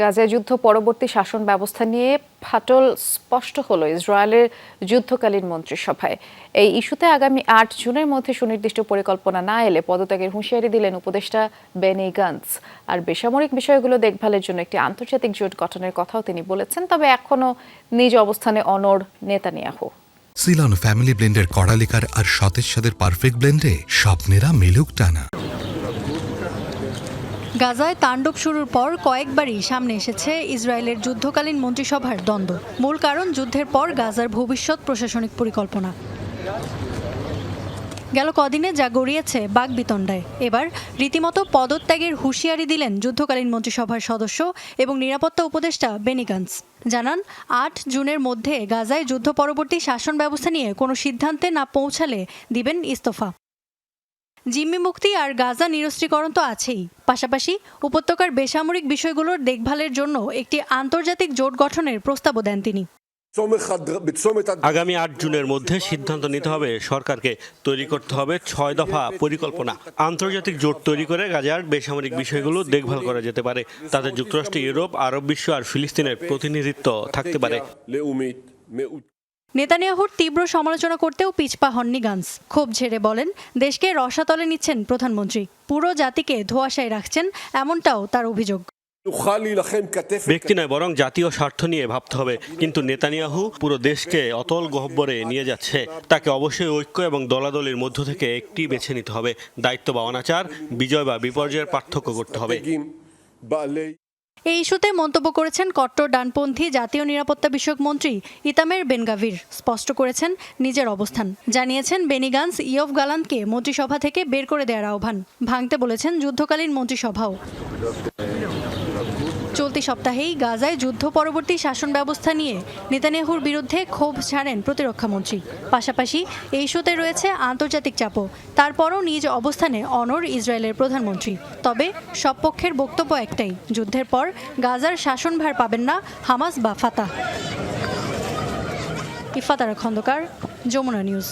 গাজায় যুদ্ধ পরবর্তী শাসন ব্যবস্থা নিয়ে ফাটল স্পষ্ট হলো ইসরায়েলের যুদ্ধকালীন মন্ত্রিসভায়। এই ইস্যুতে আগামী আট জুনের মধ্যে সুনির্দিষ্ট পরিকল্পনা না এলে পদত্যাগের হুঁশিয়ারি দিলেন উপদেষ্টা বেনি গান্স আর বেসামরিক বিষয়গুলো দেখভালের জন্য একটি আন্তর্জাতিক জোট গঠনের কথাও তিনি বলেছেন, তবে এখনও নিজ অবস্থানে অনড় নেতানিয়াহু। সিলন ফ্যামিলি ব্লেন্ডের কড়ালিকার আর সতেজ সাদের পারফেক্ট ব্লেন্ডে স্বপ্নেরা মেলুক টানা। গাজায় তাণ্ডব শুরুর পর কয়েকবারই সামনে এসেছে ইসরায়েলের যুদ্ধকালীন মন্ত্রিসভার দ্বন্দ্ব। মূল কারণ, যুদ্ধের পর গাজার ভবিষ্যৎ প্রশাসনিক পরিকল্পনা। গেল কদিনে যা গড়িয়েছে বাগবিতণ্ডায়। এবার রীতিমতো পদত্যাগের হুঁশিয়ারি দিলেন যুদ্ধকালীন মন্ত্রিসভার সদস্য এবং নিরাপত্তা উপদেষ্টা বেনিগান্স জানান, আট জুনের মধ্যে গাজায় যুদ্ধ পরবর্তী শাসন ব্যবস্থা নিয়ে কোনো সিদ্ধান্তে না পৌঁছালে দিবেন ইস্তফা। জিম্মি মুক্তি আর গাজা নিরস্ত্রীকরণ তো আছেই। পাশাপাশি উপত্যকার বেসামরিক বিষয়গুলোর দেখভালের জন্য একটি আন্তর্জাতিক জোট গঠনের প্রস্তাবও দেন তিনি। আগামী আট জুনের মধ্যে সিদ্ধান্ত নিতে হবে। সরকারকে তৈরি করতে হবে ছয় দফা পরিকল্পনা। আন্তর্জাতিক জোট তৈরি করে গাজার বেসামরিক বিষয়গুলো দেখভাল করা যেতে পারে। তাতে যুক্তরাষ্ট্র ইউরোপ আরব বিশ্ব আর ফিলিস্তিনের প্রতিনিধিত্ব থাকতে পারে। নেতানিয়াহুর তীব্র সমালোচনা করতেও পিছপা হননি গান্স। ক্ষোভ ঝেড়ে বলেন, দেশকে রসাতলে নিচ্ছেন প্রধানমন্ত্রী। পুরো জাতিকে ধোয়াশায় রাখছেন, এমনটাও তার অভিযোগ। ব্যক্তি নয়, বরং জাতীয় স্বার্থ নিয়ে ভাবতে হবে। কিন্তু নেতানিয়াহু পুরো দেশকে অতল গহ্বরে নিয়ে যাচ্ছে। তাকে অবশ্যই ঐক্য এবং দলাদলির মধ্য থেকে একটি বেছে নিতে হবে। দায়িত্ব বা অনাচার, বিজয় বা বিপর্যয়ের পার্থক্য করতে হবে। এই ইস্যুতে মন্তব্য করেছেন কট্টর ডানপন্থী জাতীয় নিরাপত্তা বিষয়ক মন্ত্রী ইতামের বেনগাভির। স্পষ্ট করেছেন নিজের অবস্থান। জানিয়েছেন বেনিগান্স ইয়ফ গালানকে মন্ত্রিসভা থেকে বের করে দেওয়ার আহ্বান। ভাঙতে বলেছেন যুদ্ধকালীন মন্ত্রিসভাও। চলতি সপ্তাহেই গাজায় যুদ্ধ পরবর্তী শাসন ব্যবস্থা নিয়ে নেতানিয়াহুর বিরুদ্ধে ক্ষোভ ছাড়েন প্রতিরক্ষামন্ত্রী পাশাপাশি এই ইস্যুতে রয়েছে আন্তর্জাতিক চাপও। তারপরও নিজ অবস্থানে অনর ইসরায়েলের প্রধানমন্ত্রী। তবে সব পক্ষের বক্তব্য একটাই, যুদ্ধের পর গাজার শাসনভার পাবেন না হামাস বা ফাতাহ। ইফাতারা খন্দকার, যমুনা নিউজ।